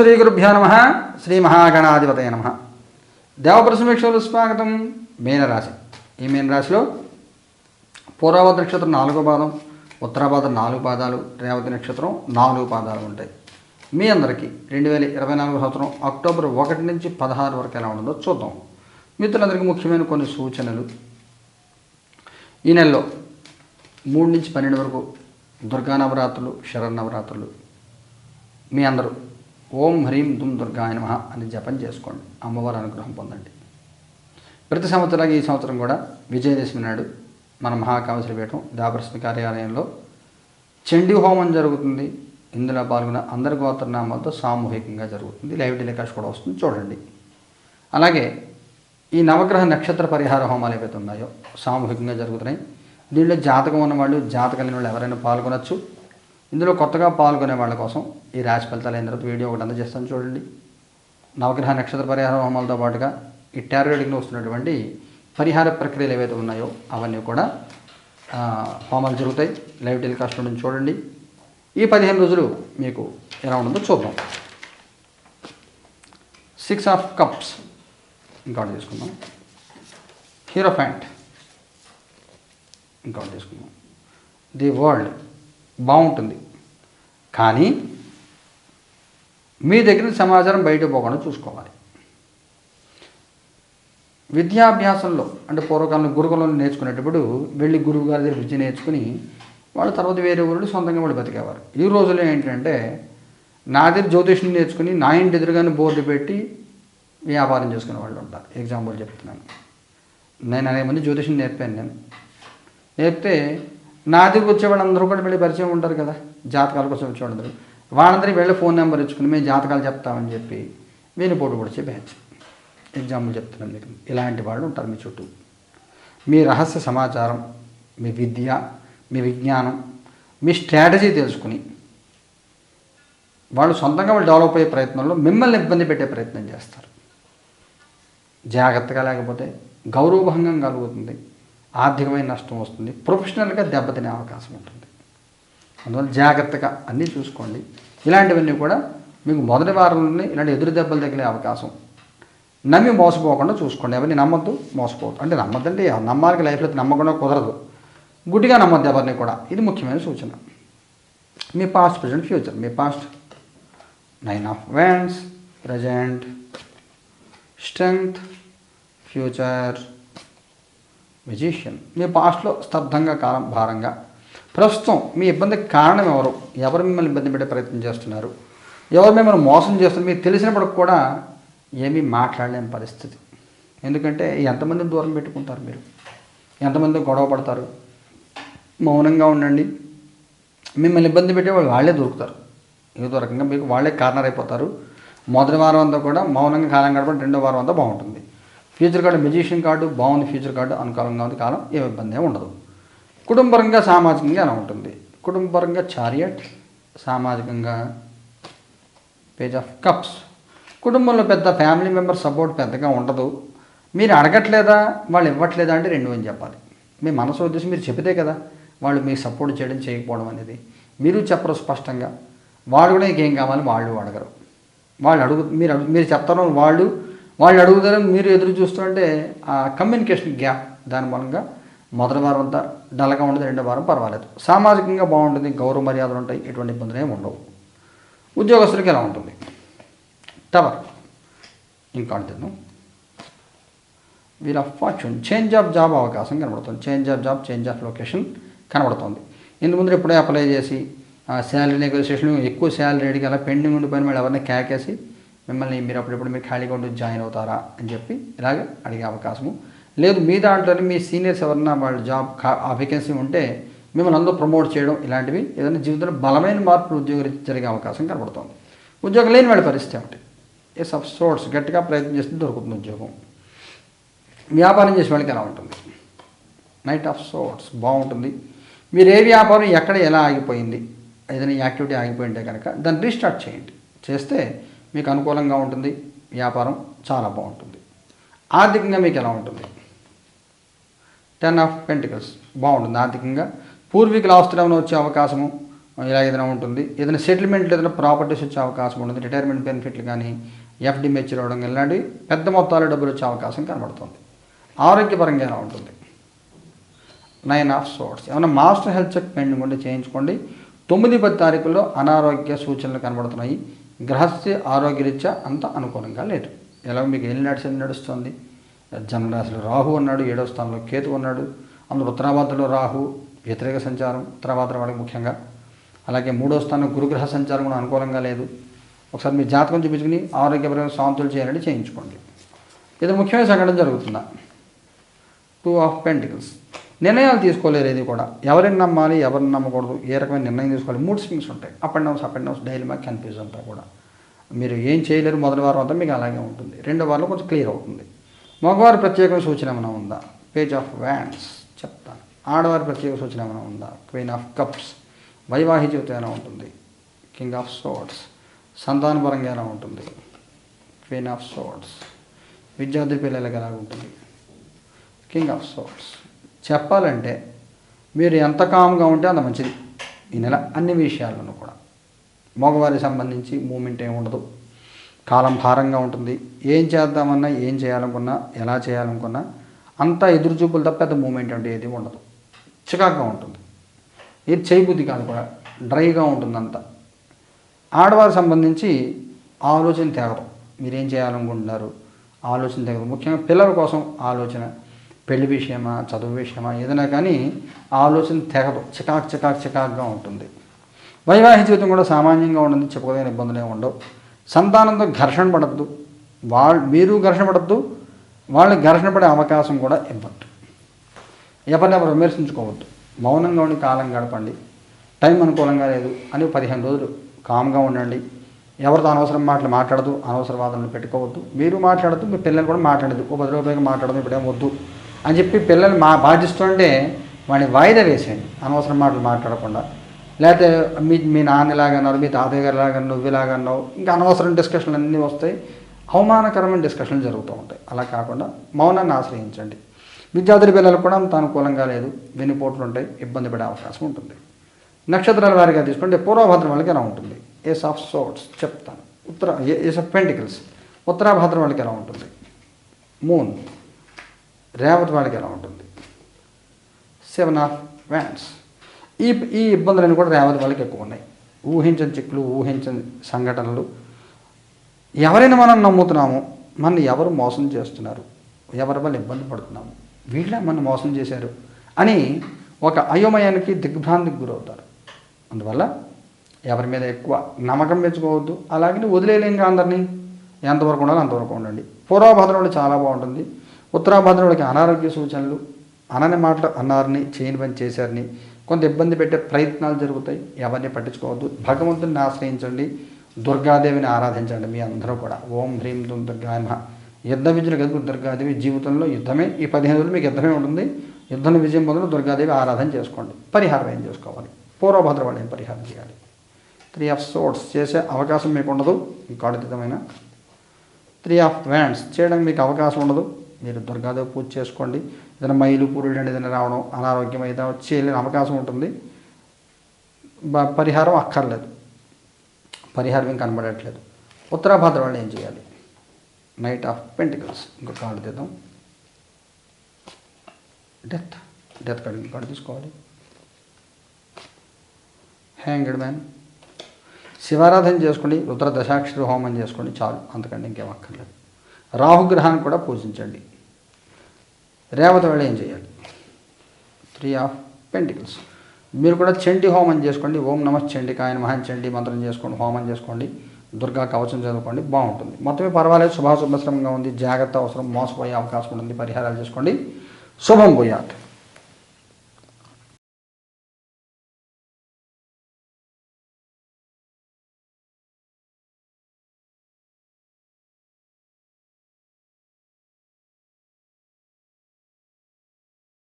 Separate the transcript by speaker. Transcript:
Speaker 1: శ్రీ గురుభ్యో నమ. శ్రీ మహాగణాధిపతయ నమ. దేవప్రసమీక్షలు స్వాగతం. మీనరాశి ఈ మీనరాశిలో పూర్వవత నక్షత్రం నాలుగో పాదం ఉత్తరాపాదం నాలుగు పాదాలు రేవతి నక్షత్రం నాలుగు పాదాలు ఉంటాయి. మీ అందరికీ రెండు వేల ఇరవై నాలుగు సంవత్సరం అక్టోబర్ ఒకటి నుంచి పదహారు వరకు ఎలా ఉండదో చూద్దాం. మిత్రులందరికీ ముఖ్యమైన కొన్ని సూచనలు. ఈ నెలలో మూడు నుంచి పన్నెండు వరకు దుర్గా నవరాత్రులు శరన్నవరాత్రులు. మీ అందరూ ఓం హ్రీం దుమ్ దుర్గాయ నమ అని జపం చేసుకోండి. అమ్మవారి అనుగ్రహం పొందండి. ప్రతి సంవత్సరానికి ఈ సంవత్సరం కూడా విజయదశమి నాడు మన మహాకామశ్రీ పీఠం దాపరస్మి కార్యాలయంలో చండీ హోమం జరుగుతుంది. ఇందులో పాల్గొన్న అందరి గోత్రనామాలతో సామూహికంగా జరుగుతుంది. లైవ్ టెలికాస్ట్ కూడా వస్తుంది. చూడండి. అలాగే ఈ నవగ్రహ నక్షత్ర పరిహార హోమాలు ఏవైతే ఉన్నాయో సామూహికంగా జరుగుతున్నాయి. దీనిలో జాతకం ఉన్నవాళ్ళు జాతకం లేని వాళ్ళు ఎవరైనా పాల్గొనవచ్చు ఇందులో కొత్తగా పాల్గొనే వాళ్ళ కోసం ఈ రాశి ఫలితాలు అయిన తర్వాత వీడియో ఒకటి అందజేస్తాను చూడండి. నవగ్రహ నక్షత్ర పరిహార హోమాలతో పాటుగా ఈ టారోడిగ్లో వస్తున్నటువంటి పరిహార ప్రక్రియలు ఏవైతే ఉన్నాయో అవన్నీ కూడా హోమాలు జరుగుతాయి. లైవ్ టెలికాస్ట్ నుండి చూడండి. ఈ పదిహేను రోజులు మీకు ఎలా ఉంటుందో చూద్దాం. సిక్స్ ఆఫ్ కప్స్ ఇంకోటి తీసుకుందాం. హీరో ఫ్యాంట్ ఇంకోటి తీసుకుందాం. ది వరల్డ్ బాగుంటుంది. కానీ మీ దగ్గర సమాచారం బయట పోకుండా చూసుకోవాలి. విద్యాభ్యాసంలో అంటే పూర్వకాలంలో గురుకులంలో నేర్చుకునేటప్పుడు వెళ్ళి గురువు గారి దగ్గర విద్య నేర్చుకుని వాళ్ళు తర్వాత వేరే ఊళ్ళు సొంతంగా వాళ్ళు బతికేవారు. ఈ రోజుల్లో ఏంటంటే నా దగ్గర జ్యోతిష్ని నేర్చుకుని నా ఇంటి ఎదురుగానే బోర్డు పెట్టి వ్యాపారం చేసుకునే వాళ్ళు ఉంటారు. ఎగ్జాంపుల్ చెప్తున్నాను. నేను అనేక మంది జ్యోతిష్ని నేర్పాను నేను. నేర్పితే నాది దగ్గరకు అందరూ వాళ్ళందరూ కూడా వెళ్ళి పరిచయం ఉంటారు కదా జాతకాల కోసం వచ్చేవాళ్ళందరూ వాళ్ళందరికీ వెళ్ళి ఫోన్ నెంబర్ ఇచ్చుకుని మేము జాతకాలు చెప్తామని చెప్పి వీళ్ళు పోటీ పొడిచే బ్యాచ్ ఎగ్జాంపుల్ చెప్తున్నాను మీకు ఇలాంటి వాళ్ళు ఉంటారు మీ చుట్టూ. మీ రహస్య సమాచారం మీ విద్య మీ విజ్ఞానం మీ స్ట్రాటజీ తెలుసుకుని వాళ్ళు సొంతంగా వాళ్ళు డెవలప్ అయ్యే ప్రయత్నంలో మిమ్మల్ని ఇబ్బంది పెట్టే ప్రయత్నం చేస్తారు. జాగ్రత్తగా లేకపోతే గౌరవభంగం కలుగుతుంది. ఆర్థికమైన నష్టం వస్తుంది. ప్రొఫెషనల్గా దెబ్బతినే అవకాశం ఉంటుంది. అందువల్ల జాగ్రత్తగా అన్నీ చూసుకోండి. ఇలాంటివన్నీ కూడా మీకు మొదటి వారంలోనే ఇలాంటి ఎదురు దెబ్బలు తగిలే అవకాశం. నమ్మి మోసపోకుండా చూసుకోండి. ఎవరిని నమ్మద్దు మోసపోవద్దు. అంటే నమ్మద్దంటే నమ్మాలికి లైఫ్లో నమ్మకుండా కుదరదు. గుడ్డిగా నమ్మద్దు ఎవరిని కూడా. ఇది ముఖ్యమైన సూచన. మీ past present future me past nine of wands present strength future magician మీ పాస్ట్లో స్తబ్దంగా కాలం భారంగా. ప్రస్తుతం మీ ఇబ్బందికి కారణం ఎవరు? ఎవరు మిమ్మల్ని ఇబ్బంది పెట్టే ప్రయత్నం చేస్తున్నారు? ఎవరు మిమ్మల్ని మోసం చేస్తున్నారు? మీకు తెలిసినప్పటికి కూడా ఏమీ మాట్లాడలేని పరిస్థితి. ఎందుకంటే ఎంతమందిని దూరం పెట్టుకుంటారు మీరు? ఎంతమంది గొడవ పడతారు? మౌనంగా ఉండండి. మిమ్మల్ని ఇబ్బంది పెట్టే వాళ్ళు వాళ్ళే దొరుకుతారు. ఏదో రకంగా మీకు వాళ్ళే కార్నర్ అయిపోతారు మొదటి వారం అంతా కూడా మౌనంగా కాలం గడపడం రెండో వారం అంతా బాగుంటుంది. ఫ్యూచర్ కార్డు మెజిషియన్ కార్డు బాగుంది ఫ్యూచర్ కార్డు అనుకూలంగా ఉంది కాలం ఏ ఇబ్బంది ఉండదు. కుటుంబపరంగా సామాజికంగా ఎలా ఉంటుంది? కుటుంబపరంగా చారియట్ సామాజికంగా పేజ్ ఆఫ్ కప్స్ కుటుంబంలో పెద్ద ఫ్యామిలీ మెంబర్ సపోర్ట్ పెద్దగా ఉండదు. మీరు అడగట్లేదా? వాళ్ళు ఇవ్వట్లేదా అంటే రెండు అని చెప్పాలి. మీ మనసు ఉద్దేశం మీరు చెబితే కదా వాళ్ళు మీకు సపోర్ట్ చేయడం చేయకపోవడం అనేది. మీరు చెప్పరు స్పష్టంగా. వాళ్ళు కూడా ఇంకేం కావాలి? వాళ్ళు అడగరు. వాళ్ళు అడుగు మీరు అడుగు మీరు చెప్తారు వాళ్ళు వాళ్ళు అడుగుతారు మీరు ఎదురు చూస్తుంటే ఆ కమ్యూనికేషన్ గ్యాప్ దాని మూలంగా మొదటి వారం అంతా డల్గా ఉండదు రెండో వారం పర్వాలేదు. సామాజికంగా బాగుంటుంది గౌరవ మర్యాదలు ఉంటాయి ఎటువంటి ఇబ్బందులు ఏమి ఉండవు. ఉద్యోగస్తులకి ఎలా ఉంటుంది? టవర్. ఇంకా wheel of fortune change of job అవకాశం కనబడుతుంది. Change of job change of location కనబడుతుంది. ఇందు ముందు ఎప్పుడే అప్లై చేసి శాలరీ నెగోసియేషన్ ఎక్కువ శాలరీ అడిగి అలా పెండింగ్ ఉండిపోయిన వాళ్ళు ఎవరిని క్యాకేసి మిమ్మల్ని మీరు అప్పుడప్పుడు మీరు ఖాళీగా ఉండి జాయిన్ అవుతారా అని చెప్పి ఇలాగే అడిగే అవకాశము. లేదు మీ దాంట్లోనే మీ సీనియర్స్ ఎవరన్నా వాళ్ళు జాబ్ కా ఆ వేకెన్సీ ఉంటే మిమ్మల్ని అందరూ ప్రమోట్ చేయడం ఇలాంటివి ఏదైనా జీవితంలో బలమైన మార్పులు ఉద్యోగం జరిగే అవకాశం కనబడుతుంది. ఉద్యోగం లేని వాళ్ళ పరిస్థితి ఏమిటి? ఎస్ ఆఫ్ సోర్స్ గట్టిగా ప్రయత్నం చేస్తే దొరుకుతుంది ఉద్యోగం. వ్యాపారం చేసే వాళ్ళకి ఎలా ఉంటుంది? నైట్ ఆఫ్ సోర్స్ బాగుంటుంది. మీరు ఏ వ్యాపారం ఎక్కడ ఎలా ఆగిపోయింది? ఏదైనా యాక్టివిటీ ఆగిపోయింటే కనుక దాన్ని రీస్టార్ట్ చేయండి. చేస్తే మీకు అనుకూలంగా ఉంటుంది. వ్యాపారం చాలా బాగుంటుంది. ఆర్థికంగా మీకు ఎలా ఉంటుంది? టెన్ ఆఫ్ పెంటికల్స్ బాగుంటుంది ఆర్థికంగా. పూర్వీకుల ఆస్తులు ఏమైనా వచ్చే అవకాశము ఇలా ఏదైనా ఉంటుంది. ఏదైనా సెటిల్మెంట్లు ఏదైనా ప్రాపర్టీస్ వచ్చే అవకాశం ఉంటుంది. రిటైర్మెంట్ బెనిఫిట్లు కానీ ఎఫ్డి మెచ్యూర్ అవ్వడం ఇలాంటి పెద్ద మొత్తాల డబ్బులు వచ్చే అవకాశం కనబడుతుంది. ఆరోగ్యపరంగా ఎలా ఉంటుంది? నైన్ ఆఫ్ సోర్స్ ఏమైనా మాస్టర్ హెల్త్ చెక్ పెండింగ్ ఉంటే చేయించుకోండి. తొమ్మిది పది తారీఖుల్లో అనారోగ్య సూచనలు కనబడుతున్నాయి. గ్రహస్థి ఆరోగ్యరీత్యా అంత అనుకూలంగా లేదు. ఎలా మీకు ఏం నడిచింది నడుస్తుంది. జన్మరాశిలో రాహు ఉన్నాడు ఏడవ స్థానంలో కేతు ఉన్నాడు. అందులో ఉత్తరాభాద్రలో రాహు వ్యతిరేక సంచారం ఉత్తరాభాద్ర వాడికి ముఖ్యంగా. అలాగే మూడో స్థానం గురుగ్రహ సంచారం కూడా అనుకూలంగా లేదు. ఒకసారి మీ జాతకం చూపించుకుని ఆరోగ్యపరమైన సాంతులు చేయాలని చేయించుకోండి. ఇది ముఖ్యమైన సంఘటన జరుగుతుందా? టూ ఆఫ్ పెంటికల్స్ నిర్ణయాలు తీసుకోలేరు ఇది కూడా. ఎవరిని నమ్మాలి ఎవరిని నమ్మకూడదు ఏ రకమైన నిర్ణయం తీసుకోవాలి మూడు స్వింగ్స్ ఉంటాయి. Up and downs up and downs daily మాకు కన్ఫ్యూజ్ అంతా కూడా. మీరు ఏం చేయలేరు మొదటి వారం అంతా మీకు అలాగే ఉంటుంది. రెండో వారంలో కొంచెం క్లియర్ అవుతుంది. మగవారి ప్రత్యేకమైన సూచన ఏమైనా ఉందా? పేజ్ ఆఫ్ వ్యాండ్స్ చెప్తాను. ఆడవారి ప్రత్యేక సూచన ఏమైనా ఉందా? క్వీన్ ఆఫ్ కప్స్ వైవాహిక జీవితం ఎలా ఉంటుంది? కింగ్ ఆఫ్ సోట్స్ సంతానపరంగా ఎలా ఉంటుంది? క్వీన్ ఆఫ్ సోట్స్ విద్యార్థి పిల్లలకి ఎలా ఉంటుంది కింగ్ ఆఫ్ సోట్స్ చెప్పాలంటే మీరు ఎంత కామ్గా ఉంటే అంత మంచిది. ఈ నెల అన్ని విషయాల్లోనూ కూడా. మగవారికి సంబంధించి మూమెంట్ ఏమి ఉండదు. కాలం భారంగా ఉంటుంది. ఏం చేద్దామన్నా ఏం చేయాలనుకున్నా ఎలా చేయాలనుకున్నా అంతా ఎదురు చూపులు తప్ప పెద్ద మూమెంట్ అంటే ఏది ఉండదు. చికాకుగా ఉంటుంది. ఇది చేయబుద్ధి కాదు కూడా. డ్రైగా ఉంటుంది అంతా. ఆడవారికి సంబంధించి ఆలోచన తెగదు. మీరేం చేయాలనుకుంటున్నారు? ఆలోచన తెగదు. ముఖ్యంగా పిల్లల కోసం ఆలోచన. పెళ్ళి విషయమా చదువు విషయమా ఏదైనా కానీ ఆలోచన తెగదు. చికాక్ చికాక్ చికాక్గా ఉంటుంది. వైవాహిక జీవితం కూడా సామాన్యంగా ఉండదు చెప్పుకోదగిన ఇబ్బందులే ఉండవు. సంతానంతో ఘర్షణ పడద్దు. వాళ్ళు మీరు ఘర్షణ పడద్దు వాళ్ళు ఘర్షణ పడే అవకాశం కూడా ఇవ్వద్దు. ఎవరినెవరు విమర్శించుకోవద్దు. మౌనంగా ఉండి కాలం గడపండి. టైం అనుకూలంగా లేదు అని పదిహేను రోజులు కామ్గా ఉండండి. ఎవరితో అనవసరం మాటలు మాట్లాడదు అనవసర వాదనలు పెట్టుకోవద్దు. మీరు మాట్లాడద్దు మీ పిల్లలు కూడా మాట్లాడదు ఓ పది రూపాయలు మాట్లాడదు ఇప్పుడేం వద్దు. అని చెప్పి పిల్లలు మా బాధిస్తుంటే వాడిని వాయిదా వేసేయండి. అనవసరం మాటలు మాట్లాడకుండా. లేకపోతే మీ మీ నాన్న ఇలాగన్నారు మీ తాతయ్య గారు ఇలాగ నువ్వు ఇలాగన్నావు ఇంకా అనవసరం డిస్కషన్లు అన్నీ వస్తాయి. అవమానకరమైన డిస్కషన్లు జరుగుతూ ఉంటాయి. అలా కాకుండా మౌనాన్ని ఆశ్రయించండి. విద్యార్థుల పిల్లలకు కూడా అంత అనుకూలంగా లేదు. వెన్నుపోట్లు ఉంటాయి ఇబ్బంది పడే అవకాశం ఉంటుంది. నక్షత్రాల వారిగా తీసుకుంటే పూర్వభద్రం వాళ్ళకి ఎలా ఉంటుంది? ఏస్ ఆఫ్ సోట్స్ చెప్తాను. ఉత్తర ఏస్ ఆఫ్ పెంటికల్స్ ఉత్తరాభద్రం వాళ్ళకి ఎలా ఉంటుంది? మూన్ రేవతి వాళ్ళకి ఎలా ఉంటుంది? సెవెన్ ఆఫ్ వ్యాండ్స్ ఈ ఈ ఇబ్బందులన్నీ కూడా రేవతి వాళ్ళకి ఎక్కువ ఉన్నాయి. ఊహించని చిక్కులు ఊహించని సంఘటనలు. ఎవరైనా మనం నమ్ముతున్నాము మన ఎవరు మోసం చేస్తున్నారు ఎవరి వల్ల ఇబ్బంది పడుతున్నాము వీళ్ళే మన మోసం చేశారు అని ఒక అయోమయానికి దిగ్భ్రాంతికి గురవుతారు. అందువల్ల ఎవరి మీద ఎక్కువ నమ్మకం పెంచుకోవద్దు. అలాగే వదిలేలేంగా అందరినీ? ఎంతవరకు ఉండాలో అంతవరకు ఉండండి. పూర్వభద్రంలో చాలా బాగుంటుంది. ఉత్తరాభద్రుడికి అనారోగ్య సూచనలు అనని మాటలు అన్నారని చేయని పని చేశారని కొంత ఇబ్బంది పెట్టే ప్రయత్నాలు జరుగుతాయి. ఎవరిని పట్టించుకోవద్దు. భగవంతుని ఆశ్రయించండి. దుర్గాదేవిని ఆరాధించండి మీ అందరూ కూడా. ఓం హ్రీం దుం దుర్గామ యుద్ధ విజయం కదుగు దుర్గాదేవి జీవితంలో యుద్ధమే. ఈ పదిహేను రోజులు మీకు యుద్ధమే ఉంటుంది. యుద్ధం విజయం పొందడం దుర్గాదేవి ఆరాధన చేసుకోండి. పరిహారం ఏం చేసుకోవాలి? పూర్వభద్ర వాళ్ళు ఏం పరిహారం చేయాలి? త్రీ ఆఫ్ సోట్స్ చేసే అవకాశం మీకు ఉండదు. కాడుతమైన త్రీ ఆఫ్ వ్యాండ్స్ చేయడానికి మీకు అవకాశం ఉండదు. మీరు దుర్గాదేవి పూజ చేసుకోండి. ఏదైనా మైలు పురుడు ఏదైనా రావడం అనారోగ్యం ఏదైనా చేయలేని అవకాశం ఉంటుంది. పరిహారం అక్కర్లేదు. పరిహారం ఏం కనబడట్లేదు. ఉత్తరాభద్ర వాళ్ళు ఏం చేయాలి? నైట్ ఆఫ్ పెంటికల్స్ ఇంకో కార్డు తీద్దాం. డెత్ డెత్ కార్డు ఇంకో కార్డు తీసుకోవాలి. హ్యాంగ్డ్ మ్యాన్ శివారాధన చేసుకోండి. రుద్ర దశాక్షరి హోమం చేసుకోండి. చాలు. అంతకంటే ఇంకేం అక్కర్లేదు. రాహుగ్రహాన్ని కూడా పూజించండి. రేవతి వాళ్ళు ఏం చేయాలి? త్రీ ఆఫ్ పెంటికల్స్ మీరు కూడా చండి హోమం చేసుకోండి. ఓం నమ ఆయన మహాన్ చండి మంత్రం చేసుకోండి హోమం చేసుకోండి. దుర్గా కవచం చదువుకోండి బాగుంటుంది. మొత్తమే పర్వాలేదు. శుభాశుభశ్రమంగా ఉంది. జాగ్రత్త అవసరం మోసపోయే అవకాశం ఉంటుంది. పరిహారాలు చేసుకోండి. శుభం పోయాత్